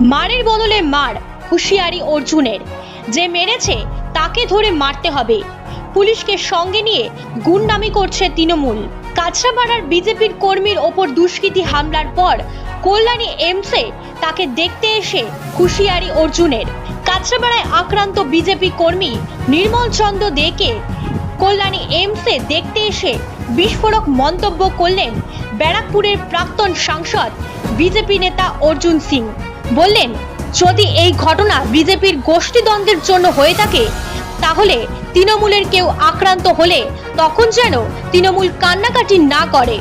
মারের বদলে মার, হুঁশিয়ারি অর্জুনের। যে মেরেছে, তাকে ধরে মারতে হবে। পুলিশকে সঙ্গে নিয়ে গুন্ডামি করছে তৃণমূল। কাছড়াপাড়ার বিজেপির কর্মীর ওপর দুষ্কৃতী হামলার পর কল্যাণী এমসে তাকে দেখতে এসে হুঁশিয়ারি অর্জুনের। কাছড়াপাড়ায় আক্রান্ত বিজেপি কর্মী নির্মল চন্দ্র দেকে কল্যাণী এমসে দেখতে এসে বিস্ফোরক মন্তব্য করলেন ব্যারাকপুরের প্রাক্তন সাংসদ বিজেপি নেতা অর্জুন সিং। বললেন যদি এই ঘটনা বিজেপির গোষ্ঠীদ্বন্দ্বের জন্য হয়ে থাকে তাহলে তৃণমূলের কেউ আক্রান্ত হলে তখন যেন তৃণমূল কান্নাকাটি না করে।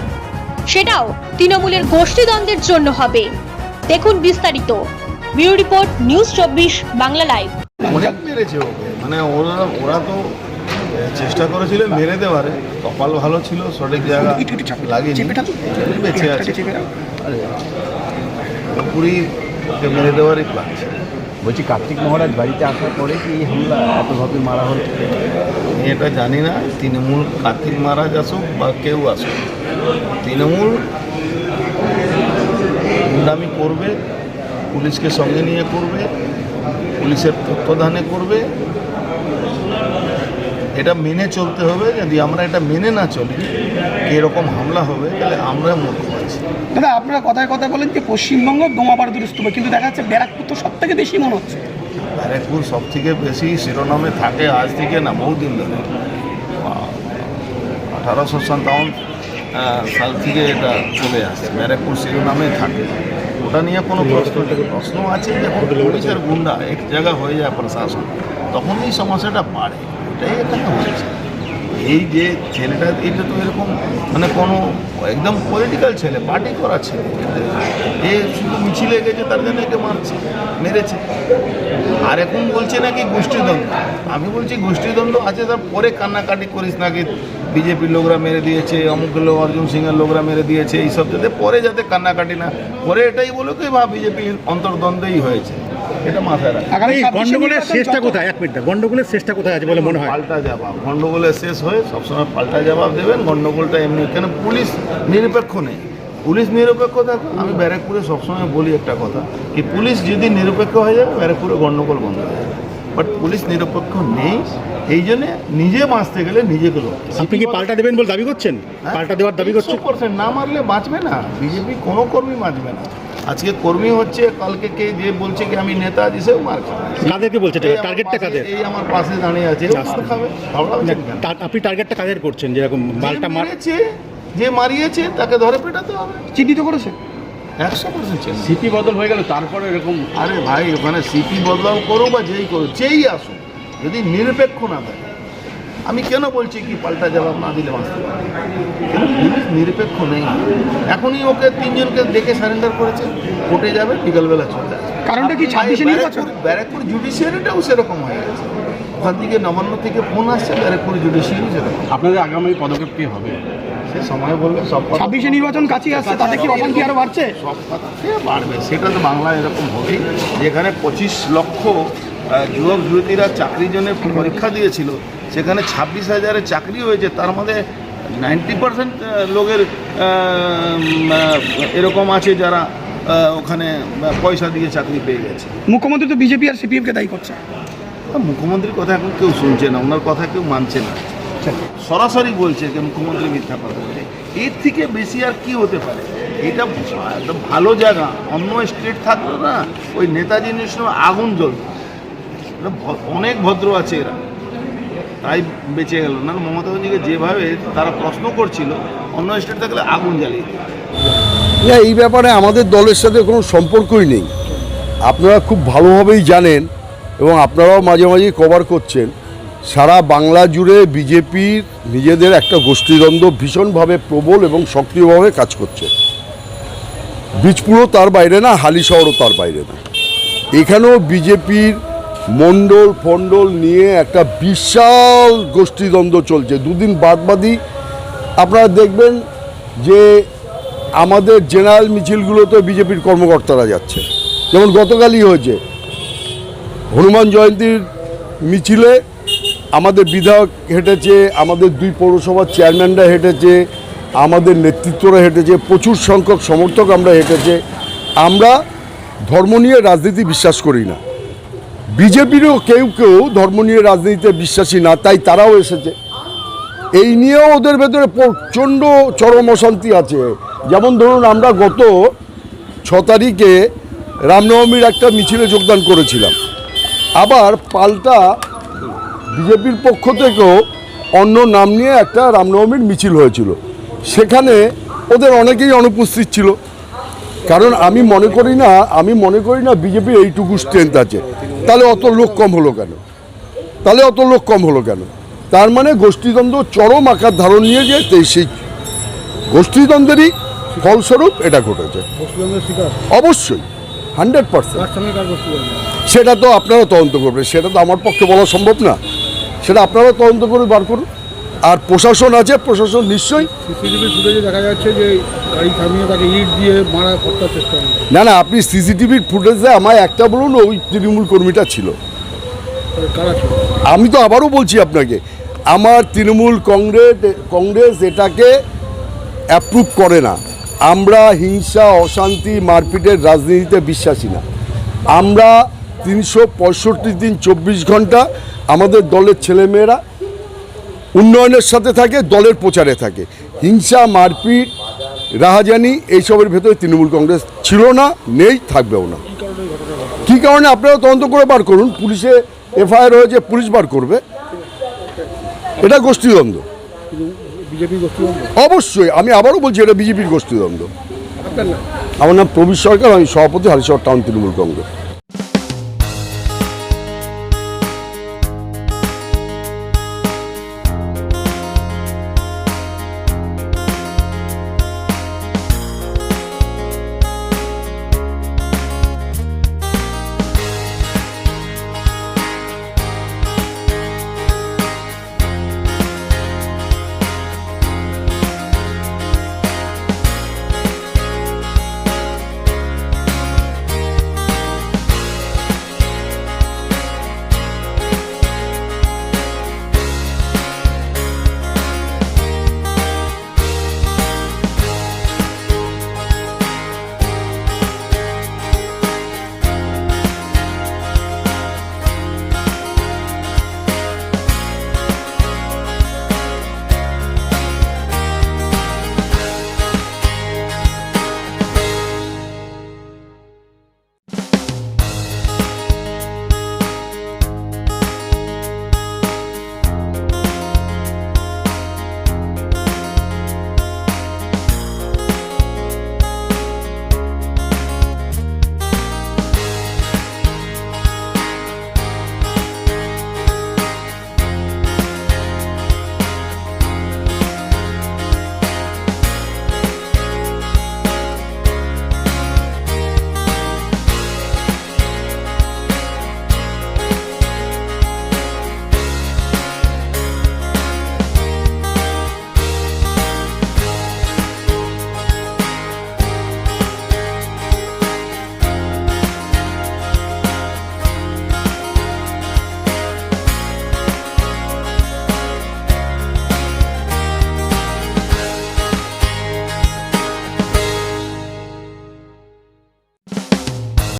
সেটাও তৃণমূলের গোষ্ঠীদ্বন্দ্বের জন্য হবে। দেখুন বিস্তারিত। ব্যুরো রিপোর্ট নিউজ চব্বিশ বাংলা লাইভ। অনেক মেরেছে ওকে। মানে ওরা ওরা তো চেষ্টা করেছিল মেরে দেওয়ারে কপাল ভালো ছিল সঠিক জায়গা লাগেনি। বেঁচে আছে। পুরোপুরি ওকে মেরে দেওয়ারই প্ল্যান ছিল বলছি কার্তিক মহারাজ বাড়িতে আসার পরে কি এই হামলা এতভাবে মারা হলো? আমি এটা জানি না তৃণমূল কার্তিক মহারাজ আসুক বা কেউ আসুক। তৃণমূল গুন্ডামি করবে পুলিশকে সঙ্গে নিয়ে করবে পুলিশের তত্ত্বাবধানে করবে এটা মেনে চলতে হবে যদি আমরা এটা মেনে না চলি এরকম হামলা হবে তাহলে আমরা মূর্খ আছি। দাদা আপনারা কথায় কথা বলেন যে পশ্চিমবঙ্গ বোমাবার দুরস্ত কিন্তু দেখা যাচ্ছে ব্যারাকপুর তো সব থেকে বেশি মনে হচ্ছে। ব্যারাকপুর সব থেকে বেশি শিরোনামে থাকে আজ থেকে না বহুদিন ধরে। আঠারোশো সাতাউন সাল থেকে এটা চলে আসছে ব্যারাকপুর শিরোনামে থাকে। ওটা নিয়ে কোনো প্রশ্ন প্রশ্ন আছে যখন পুলিশের গুন্ডা এক জায়গা হয়ে যায় প্রশাসন তখন এই সমস্যাটা বাড়ে। এটাই এখানে হয়েছে এই যে ছেলেটা, এটা তো এরকম মানে কোনো একদম পলিটিক্যাল ছেলে পার্টি করা ছেলে। এ শুধু মিছিলে গেছে, তার জন্য একে মারছে, মেরেছে। আর এখন বলছে নাকি গোষ্ঠীদ্বন্দ্ব। আমি বলছি গোষ্ঠীদ্বন্দ্ব আছে, তার পরে কান্নাকাটি করিস নাকি। বিজেপির লোকরা মেরে দিয়েছে, অমুক লোক, অর্জুন সিংয়ের লোকরা মেরে দিয়েছে, এইসব যাতে পরে যাতে কান্নাকাটি না। পরে এটাই বলো কি, বা বিজেপির অন্তর্দ্বন্দ্বই হয়েছে। এটা মাথায় রাখ। আগামী গন্ডগোলের শেষটা কোথায়? এক মিনিট গন্ডগোলের শেষটা কোথায় আছে বলে মনে হয়? পাল্টা জবাব। গন্ডগোলের শেষ হয়ে সবসময় পাল্টা জবাব দেবেন। গন্ডগোলটা এমনি কেন পুলিশ নিরপেক্ষ নেই? পুলিশ নিরপেক্ষ আমি ব্যারাকপুরে সবসময় বলি একটা কথা কি পুলিশ যদি নিরপেক্ষ হয়ে যায় ব্যারাকপুরে গন্ডগোল বন্ধ হয়ে যাবে। বাট পুলিশ নিরপেক্ষ নেই এই জন্যে নিজে বাঁচতে গেলে নিজেকে লোক আপনি কি পাল্টা দেবেন বলে দাবি করছেন? পাল্টা দেওয়ার দাবি করছেন? না মারলে বাঁচবে না। বিজেপি কোনো কর্মী বাঁচবে না। আজকে কর্মী হচ্ছে কালকে কে যে বলছে কি আমি নেতা হিসেবে মার কাদেরকে বলছে টার্গেটটা কাদের? এই আমার পাশে দাঁড়িয়ে আছে মার খাবে? টা- আপনি টার্গেটটা কাদের করছেন? যেরকম মালটা মার মেরেছে যে মারিয়েছে তাকে ধরে পেটাতে হবে। চিহ্নিত করেছে? একশো পার্সেন্ট সিপি বদল হয়ে গেল তারপরে এরকম আরে ভাই ওখানে সিপি বদলাও করো বা যেই করো যেই আসুক যদি নিরপেক্ষ না থাকে। আমি কেন বলছি কি পাল্টা জবাব না দিলে বাঁচতে পারে পুলিশ নিরপেক্ষ নেই। এখনই ওকে তিনজনকে দেখে সারেন্ডার করেছে। কোর্টে যাবে বিকালবেলা চলে আসবে। কারণটা কি 26 নির্বাচন? ব্যারাকপুর- জুডিশিয়ারিটাও সেরকম হয়ে গেছে। ওখান থেকে নবান্ন থেকে ফোন আসছে ব্যারাকপুর জুডিশিয়ারি সেরকম। আপনাদের আগামী পদক্ষেপ কি হবে? সে সময় বলবে সব কথা ছাব্বিশে নির্বাচন কাছে আসছে তাতে কি অশান্তি আরও বাড়ছে? সব কথা সে বাড়বে। সেটা তো বাংলা এরকম হবেই। যেখানে পঁচিশ লক্ষ যুবক যুবতীরা চাকরির জন্য পরীক্ষা দিয়েছিল সেখানে ছাব্বিশ হাজারের চাকরি হয়েছে তার মধ্যে নাইনটি পার্সেন্ট লোকের এরকম আছে যারা ওখানে পয়সা দিয়ে চাকরি পেয়ে গেছে। মুখ্যমন্ত্রী তো বিজেপি আর সিপিএমকে দায়ী করছে। মুখ্যমন্ত্রীর কথা এখন কেউ শুনছে না ওনার কথা কেউ মানছে না। সরাসরি বলছে যে মুখ্যমন্ত্রী মিথ্যা কথা বলছে। এর থেকে বেশি আর কি হতে পারে? এটা ভালো জায়গা অন্য স্টেট থাকল না ওই নেতাজি নিশ্চয় আগুন ভ- অনেক ভদ্র আছে এরা। তাই বেঁচে গেল। না মমতা ব্যানার্জিকে যেভাবে তারা প্রশ্ন করছিল, অন্য স্টেট থাকলে আগুন জ্বালিয়ে এই ব্যাপারে আমাদের দলের সাথে কোনো সম্পর্কই নেই। আপনারা খুব ভালোভাবেই জানেন এবং আপনারাও মাঝে মাঝে কভার করছেন, সারা বাংলা জুড়ে বিজেপির নিজেদের একটা গোষ্ঠীদ্বন্দ্ব ভীষণভাবে প্রবল এবং সক্রিয়ভাবে কাজ করছে। বীজপুরও তার বাইরে না হালি শহরও তার বাইরে না। এখানেও বিজেপির মণ্ডল ফণ্ডল নিয়ে একটা বিশাল গোষ্ঠীদ্বন্দ্ব চলছে। দুদিন বাদবাদই আপনারা দেখবেন যে আমাদের জেনারেল মিছিলগুলোতে বিজেপির কর্মকর্তারা যাচ্ছে। যেমন গতকালই হয়েছে। হনুমান জয়ন্তীর মিছিলে আমাদের বিধায়ক হেঁটেছে, আমাদের দুই পৌরসভার চেয়ারম্যানরা হেঁটেছে, আমাদের নেতৃত্বরা হেঁটেছে, প্রচুর সংখ্যক সমর্থক আমরা হেঁটেছে। আমরা ধর্ম নিয়ে রাজনীতি বিশ্বাস করি না। বিজেপিরও কেউ কেউ ধর্ম নিয়ে রাজনীতিতে বিশ্বাসী না, তাই তারাও এসেছে। এই নিয়েও ওদের ভেতরে প্রচণ্ড চরম অশান্তি আছে। যেমন ধরুন আমরা গত ছ তারিখে রামনবমীর একটা মিছিলে যোগদান করেছিলাম। আবার পাল্টা বিজেপির পক্ষ থেকেও অন্য নাম নিয়ে একটা রামনবমীর মিছিল হয়েছিল। সেখানে ওদের অনেকেই অনুপস্থিত ছিল। কারণ আমি মনে করি না আমি মনে করি না বিজেপির এইটুকু স্ট্রেংথ আছে। তাহলে অত লোক কম হলো কেন? তাহলে অত লোক কম হলো কেন? তার মানে গোষ্ঠীদ্বন্দ্ব চরম আকার ধারণ নিয়ে যে সেই গোষ্ঠীদ্বন্দ্বেরই ফলস্বরূপ এটা ঘটেছে। অবশ্যই হান্ড্রেড পার্সেন্ট। সেটা তো আপনারা তদন্ত করবেন সেটা তো আমার পক্ষে বলা সম্ভব না। সেটা আপনারা তদন্ত করে বার করুন। আর প্রশাসন আছে প্রশাসন নিশ্চয়ই। সিসিটিভি ফুটেজে দেখা যাচ্ছে যে গাড়ি থামিয়ে তাকে ইট দিয়ে মারা হত্যার চেষ্টা হলো না না আপনি সিসিটিভির ফুটেজে আমায় একটা বলুন ওই তৃণমূল কর্মীটা ছিল। ছিল? আমি তো আবারও বলছি আপনাকে আমার তৃণমূল কংগ্রেস কংগ্রেস এটাকে অ্যাপ্রুভ করে না। আমরা হিংসা অশান্তি মারপিটের রাজনীতিতে বিশ্বাসী না। আমরা তিনশো পঁয়ষট্টি দিন চব্বিশ ঘণ্টা আমাদের দলের ছেলেমেয়েরা উন্নয়নের সাথে থাকে দলের প্রচারে থাকে। হিংসা মারপিট রাহাজানি এইসবের ভেতরে তৃণমূল কংগ্রেস ছিল না নেই থাকবেও না। কী কারণে? আপনারা তদন্ত করে বার করুন। পুলিশে এফআইআর হয়েছে পুলিশ বার করবে। এটা গোষ্ঠীদ্বন্দ্ব। অবশ্যই আমি আবারও বলছি এটা বিজেপির গোষ্ঠীদ্বন্দ্ব। আমার নাম প্রবীর সরকার আমি সভাপতি হালিশহর টাউন তৃণমূল কংগ্রেস।